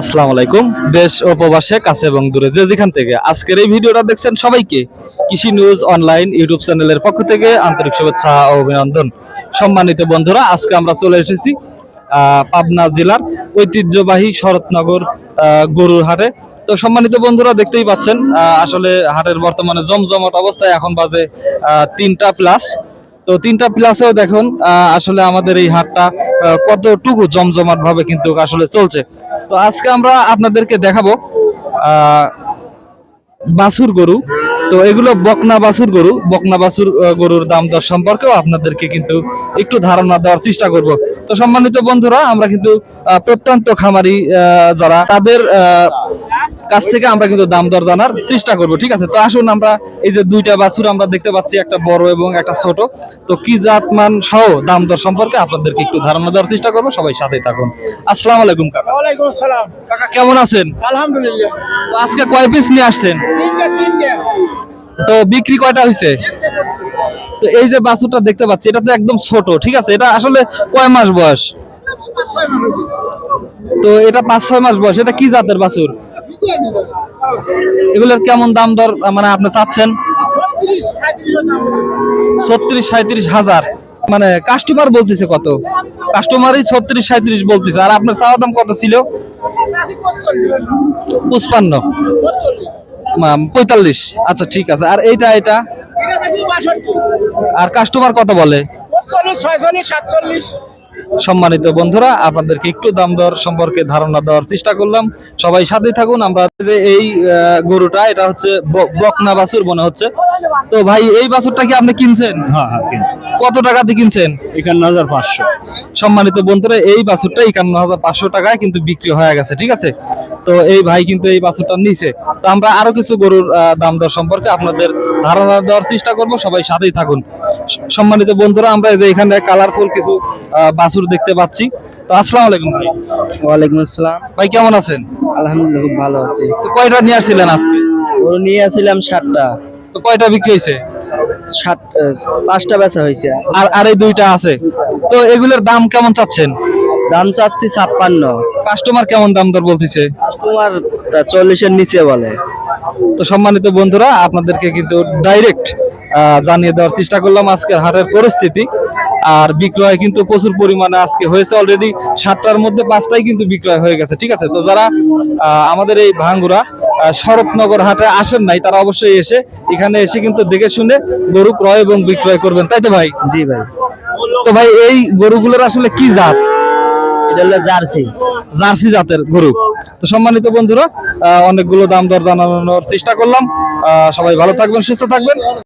আসসালামু আলাইকুম। দেশ ও প্রবাসে কাছে এবং দূরে যে যেখান থেকে আজকের এই ভিডিওটা দেখছেন সবাইকে কৃষি নিউজ অনলাইন ইউটিউব চ্যানেলের পক্ষ থেকে আন্তরিক শুভেচ্ছা ও অভিনন্দন। সম্মানিত বন্ধুরা, আজকে আমরা চলে এসেছি পাবনা জেলার ঐতিহ্যবাহী শরৎনগর গরুর হাটে। তো সম্মানিত বন্ধুরা, দেখতেই পাচ্ছেন আসলে হাটের বর্তমানে জমজমাট অবস্থায় এখন বাজে তিনটা প্লাস তো তিনটা প্লাসেও দেখুন আসলে আমাদের এই হাটটা কতটুকু জমজমাট ভাবে কিন্তু আসলে চলছে? তো আজকে আমরা আপনাদেরকে দেখাবো বাছুর গরু। তো এগুলো বকনা বাছুর গরু। বকনা বাছুর গরুর দাম দর সম্পর্কেও আপনাদেরকে কিন্তু একটু ধারণা দেওয়ার চেষ্টা করব। তো সম্মানিত বন্ধুরা, আমরা কিন্তু প্রত্যন্ত খামারি যারা, তাদের কাছ থেকে আমরা কিন্তু দাম দর জানার চেষ্টা করব ঠিক আছে? তো আসুন আমরা এই যে দুইটা বাছুর আমরা দেখতে পাচ্ছি একটা বড় এবং একটা ছোট। তো কি জাত মান সহ দাম দর সম্পর্কে আপনাদেরকে একটু ধারণা দেওয়ার চেষ্টা করব সবাই সাথেই থাকুন। আসসালামু আলাইকুম কাকা। ওয়ালাইকুম আসসালাম। কাকা কেমন আছেন? আলহামদুলিল্লাহ। তো আজকে কয় পিস নিয়ে আসছেন? তিনটা তিনটা। তো বিক্রি কয়টা হয়েছে তো এই যে বাছুরটা দেখতে পাচ্ছি এটা তো একদম ছোট ঠিক আছে? এটা আসলে কয় মাস বয়স? তো এটা পাঁচ ছয় মাস বয়স এটা কি জাতের বাছুর? এগুলোর কেমন দাম দর মানে আপনি চাচ্ছেন? ছত্রিশ সাঁত্রিশ হাজার। মানে কাস্টমার বলতেছে কত? কাস্টমারই ছত্রিশ সাঁত্রিশ বলতেছে। আর আপনার চাওয়া দাম কত ছিল? পুষ্পান্ন পঁয়তাল্লিশ। আচ্ছা ঠিক আছে। আর এইটা এটা আর কাস্টমার কত বলে? সম্মানিত বন্ধুরা আপনাদেরকে একটু দাম দর সম্পর্কে ধারণা দেওয়ার চেষ্টা করলাম। সবাই সাথে থাকুন আমরা যে এই গরুটা এটা হচ্ছে বকনা বাছুর মনে হচ্ছে। তো ভাই এই বাছুরটা কি আপনি কিনছেন? হ্যাঁ হ্যাঁ কত টাকাতে কিনছেন? একান্ন হাজার পাঁচশো। সম্মানিত বন্ধুরা এই বাছুরটা একান্ন হাজার পাঁচশো টাকায় কিন্তু বিক্রি হয়ে গেছে ঠিক আছে? তো এই ভাই কিন্তু এই বাছুরটা নিছে। তো আমরা আরও কিছু গরুর দাম দর সম্পর্কে আপনাদের ধারণা দেওয়ার চেষ্টা করব সবাই সাথেই থাকুন। সম্মানিত বন্ধুরা আমরা এই যে এখানে কালারফুল কিছু বাছুর দেখতে পাচ্ছি। তো আসসালামু আলাইকুম ভাই। ওয়ালাইকুম আসসালাম। ভাই কেমন আছেন? আলহামদুলিল্লাহ খুব ভালো আছি। তো কয়টা নিয়ে আসছিলেন আজকে? ও নিয়ে আসছিলাম সাতটা। তো কয়টা বিক্রি হয়েছে? সাত পাঁচটা বেচা হয়েছে। আর আর এই দুইটা আছে। তো এগুলোর দাম কেমন চাচ্ছেন? দাম চাচ্ছি ছাপ্পান্ন। কাস্টমার কেমন দাম দর বলতেছে? তোমার তা চল্লিশের নিচে বলে। তো সম্মানিত বন্ধুরা আপনাদেরকে কিন্তু ডাইরেক্ট জানিয়ে দেওয়ার চেষ্টা করলাম আজকের হাটের পরিস্থিতি। আর বিক্রয় কিন্তু প্রচুর পরিমাণে আজকে হয়েছে অলরেডি সাতটার মধ্যে পাঁচটাই কিন্তু বিক্রয় হয়ে গেছে ঠিক আছে? তো যারা আমাদের এই ভাঙ্গুরা শরৎনগর হাটে আসেন নাই তারা অবশ্যই এসে এখানে এসে কিন্তু দেখে শুনে গরু ক্রয় এবং বিক্রয় করবেন। তাই তো ভাই? জি ভাই। তো ভাই এই গরুগুলোর আসলে কি জাত? এটা হলো জার্সি। জার্সি জাতের গরু। তো সম্মানিত বন্ধুরা অনেকগুলো দাম দর জানানোর চেষ্টা করলাম। আহ, সবাই ভালো থাকবেন সুস্থ থাকবেন।